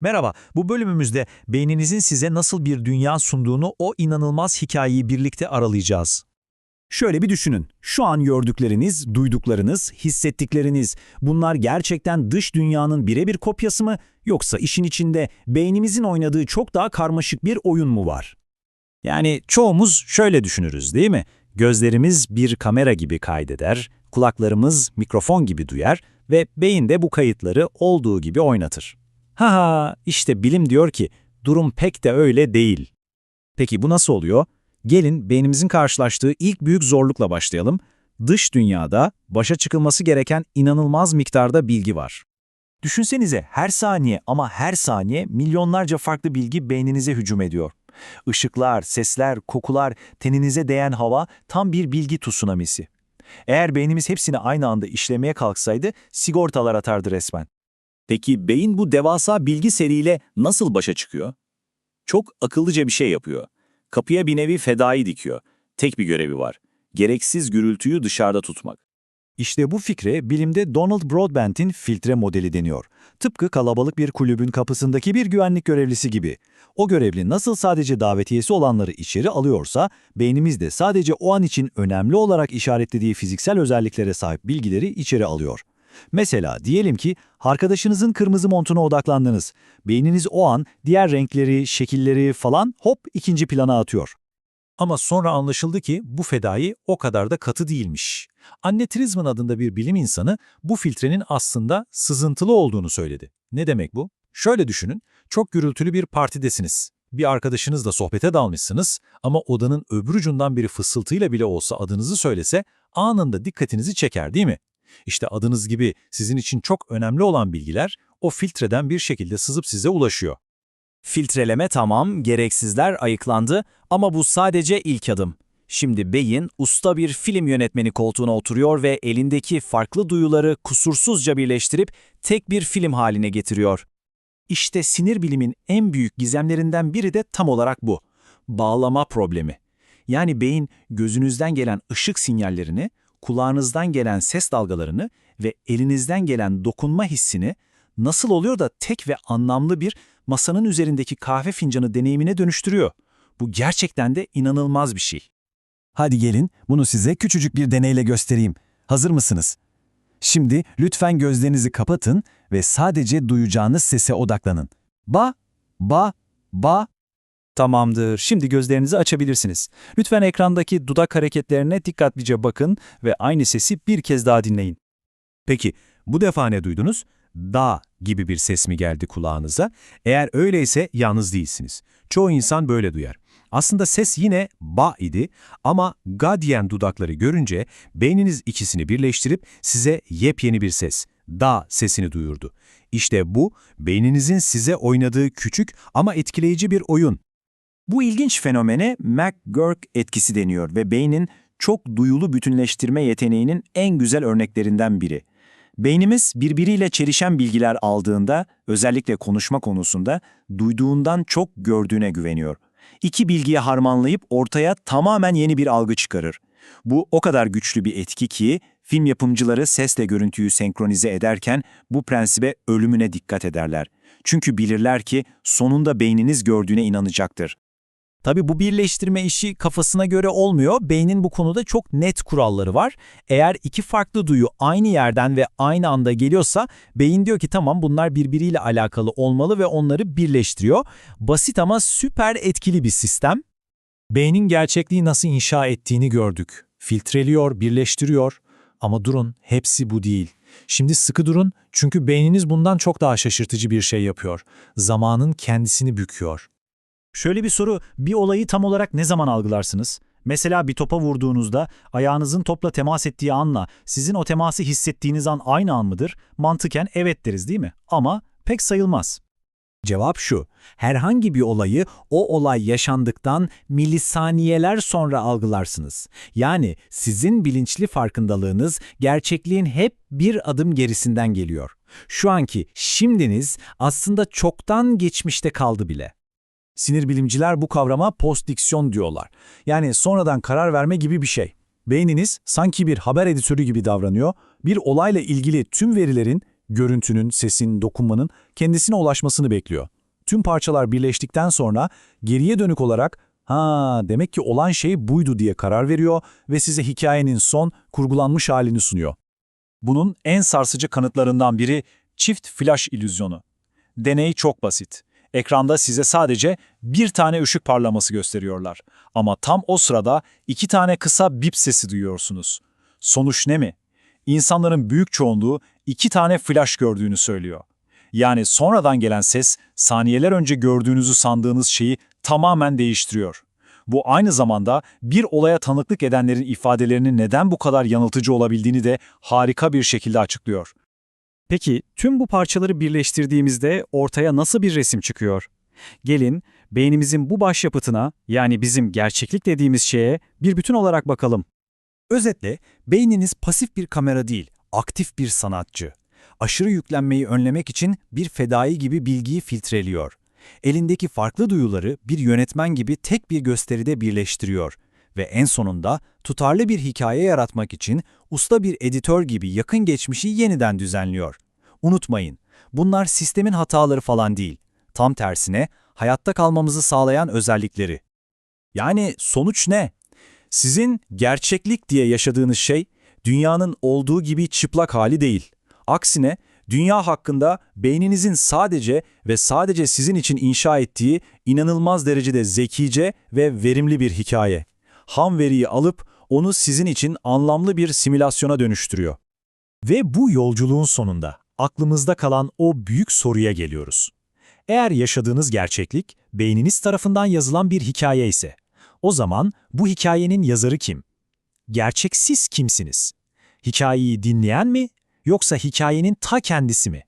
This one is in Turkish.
Merhaba, bu bölümümüzde beyninizin size nasıl bir dünya sunduğunu o inanılmaz hikayeyi birlikte aralayacağız. Şöyle bir düşünün. Şu an gördükleriniz, duyduklarınız, hissettikleriniz bunlar gerçekten dış dünyanın birebir kopyası mı yoksa işin içinde beynimizin oynadığı çok daha karmaşık bir oyun mu var? Yani çoğumuz şöyle düşünürüz değil mi? Gözlerimiz bir kamera gibi kaydeder, kulaklarımız mikrofon gibi duyar ve beyin de bu kayıtları olduğu gibi oynatır. Ha ha, işte bilim diyor ki durum pek de öyle değil. Peki bu nasıl oluyor? Gelin beynimizin karşılaştığı ilk büyük zorlukla başlayalım. Dış dünyada başa çıkılması gereken inanılmaz miktarda bilgi var. Düşünsenize her saniye ama her saniye milyonlarca farklı bilgi beyninize hücum ediyor. Işıklar, sesler, kokular, teninize değen hava tam bir bilgi tsunamisi. Eğer beynimiz hepsini aynı anda işlemeye kalksaydı sigortalar atardı resmen. Peki beyin bu devasa bilgi seriyle nasıl başa çıkıyor? Çok akıllıca bir şey yapıyor. Kapıya bir nevi fedai dikiyor. Tek bir görevi var. Gereksiz gürültüyü dışarıda tutmak. İşte bu fikre bilimde Donald Broadbent'in filtre modeli deniyor. Tıpkı kalabalık bir kulübün kapısındaki bir güvenlik görevlisi gibi. O görevli nasıl sadece davetiyesi olanları içeri alıyorsa, beynimiz de sadece o an için önemli olarak işaretlediği fiziksel özelliklere sahip bilgileri içeri alıyor. Mesela diyelim ki arkadaşınızın kırmızı montuna odaklandınız. Beyniniz o an diğer renkleri, şekilleri falan hop ikinci plana atıyor. Ama sonra anlaşıldı ki bu fedai o kadar da katı değilmiş. Anne Trizman adında bir bilim insanı bu filtrenin aslında sızıntılı olduğunu söyledi. Ne demek bu? Şöyle düşünün, çok gürültülü bir partidesiniz. Bir arkadaşınızla sohbete dalmışsınız ama odanın öbür ucundan biri fısıltıyla bile olsa adınızı söylese anında dikkatinizi çeker değil mi? İşte adınız gibi sizin için çok önemli olan bilgiler o filtreden bir şekilde sızıp size ulaşıyor. Filtreleme tamam, gereksizler ayıklandı ama bu sadece ilk adım. Şimdi beyin usta bir film yönetmeni koltuğuna oturuyor ve elindeki farklı duyuları kusursuzca birleştirip tek bir film haline getiriyor. İşte sinir bilimin en büyük gizemlerinden biri de tam olarak bu. Bağlama problemi. Yani beyin gözünüzden gelen ışık sinyallerini, kulağınızdan gelen ses dalgalarını ve elinizden gelen dokunma hissini nasıl oluyor da tek ve anlamlı bir masanın üzerindeki kahve fincanı deneyimine dönüştürüyor. Bu gerçekten de inanılmaz bir şey. Hadi gelin bunu size küçücük bir deneyle göstereyim. Hazır mısınız? Şimdi lütfen gözlerinizi kapatın ve sadece duyacağınız sese odaklanın. Ba, ba, ba. Tamamdır. Şimdi gözlerinizi açabilirsiniz. Lütfen ekrandaki dudak hareketlerine dikkatlice bakın ve aynı sesi bir kez daha dinleyin. Peki, bu defa ne duydunuz? Da gibi bir ses mi geldi kulağınıza? Eğer öyleyse yalnız değilsiniz. Çoğu insan böyle duyar. Aslında ses yine ba idi ama ga diyen dudakları görünce beyniniz ikisini birleştirip size yepyeni bir ses, da sesini duyurdu. İşte bu, beyninizin size oynadığı küçük ama etkileyici bir oyun. Bu ilginç fenomene McGurk etkisi deniyor ve beynin çok duyulu bütünleştirme yeteneğinin en güzel örneklerinden biri. Beynimiz birbiriyle çelişen bilgiler aldığında, özellikle konuşma konusunda, duyduğundan çok gördüğüne güveniyor. İki bilgiyi harmanlayıp ortaya tamamen yeni bir algı çıkarır. Bu o kadar güçlü bir etki ki, film yapımcıları sesle görüntüyü senkronize ederken bu prensibe ölümüne dikkat ederler. Çünkü bilirler ki sonunda beyniniz gördüğüne inanacaktır. Tabi bu birleştirme işi kafasına göre olmuyor. Beynin bu konuda çok net kuralları var. Eğer iki farklı duyu aynı yerden ve aynı anda geliyorsa beyin diyor ki tamam bunlar birbiriyle alakalı olmalı ve onları birleştiriyor. Basit ama süper etkili bir sistem. Beynin gerçekliği nasıl inşa ettiğini gördük. Filtreliyor, birleştiriyor. Ama durun, hepsi bu değil. Şimdi sıkı durun çünkü beyniniz bundan çok daha şaşırtıcı bir şey yapıyor. Zamanın kendisini büküyor. Şöyle bir soru, bir olayı tam olarak ne zaman algılarsınız? Mesela bir topa vurduğunuzda ayağınızın topla temas ettiği anla sizin o teması hissettiğiniz an aynı an mıdır? Mantıken evet deriz değil mi? Ama pek sayılmaz. Cevap şu, herhangi bir olayı o olay yaşandıktan milisaniyeler sonra algılarsınız. Yani sizin bilinçli farkındalığınız gerçekliğin hep bir adım gerisinden geliyor. Şu anki şimdiniz aslında çoktan geçmişte kaldı bile. Sinir bilimciler bu kavrama postdiksiyon diyorlar. Yani sonradan karar verme gibi bir şey. Beyniniz sanki bir haber editörü gibi davranıyor, bir olayla ilgili tüm verilerin Görüntünün, sesin, dokunmanın kendisine ulaşmasını bekliyor. Tüm parçalar birleştikten sonra geriye dönük olarak ha demek ki olan şey buydu diye karar veriyor ve size hikayenin son kurgulanmış halini sunuyor. Bunun en sarsıcı kanıtlarından biri çift flash illüzyonu. Deney çok basit. Ekranda size sadece bir tane ışık parlaması gösteriyorlar. Ama tam o sırada iki tane kısa bip sesi duyuyorsunuz. Sonuç ne mi? İnsanların büyük çoğunluğu iki tane flash gördüğünü söylüyor. Yani sonradan gelen ses, saniyeler önce gördüğünüzü sandığınız şeyi tamamen değiştiriyor. Bu aynı zamanda bir olaya tanıklık edenlerin ifadelerinin neden bu kadar yanıltıcı olabildiğini de harika bir şekilde açıklıyor. Peki tüm bu parçaları birleştirdiğimizde ortaya nasıl bir resim çıkıyor? Gelin beynimizin bu başyapıtına yani bizim gerçeklik dediğimiz şeye bir bütün olarak bakalım. Özetle beyniniz pasif bir kamera değil, aktif bir sanatçı. Aşırı yüklenmeyi önlemek için bir fedai gibi bilgiyi filtreliyor. Elindeki farklı duyuları bir yönetmen gibi tek bir gösteride birleştiriyor ve en sonunda tutarlı bir hikaye yaratmak için usta bir editör gibi yakın geçmişi yeniden düzenliyor. Unutmayın, bunlar sistemin hataları falan değil. Tam tersine hayatta kalmamızı sağlayan özellikleri. Yani sonuç ne? Sizin gerçeklik diye yaşadığınız şey, dünyanın olduğu gibi çıplak hali değil. Aksine, dünya hakkında beyninizin sadece ve sadece sizin için inşa ettiği inanılmaz derecede zekice ve verimli bir hikaye. Ham veriyi alıp onu sizin için anlamlı bir simülasyona dönüştürüyor. Ve bu yolculuğun sonunda aklımızda kalan o büyük soruya geliyoruz. Eğer yaşadığınız gerçeklik beyniniz tarafından yazılan bir hikaye ise, o zaman bu hikayenin yazarı kim? Gerçek siz kimsiniz? Hikayeyi dinleyen mi yoksa hikayenin ta kendisi mi?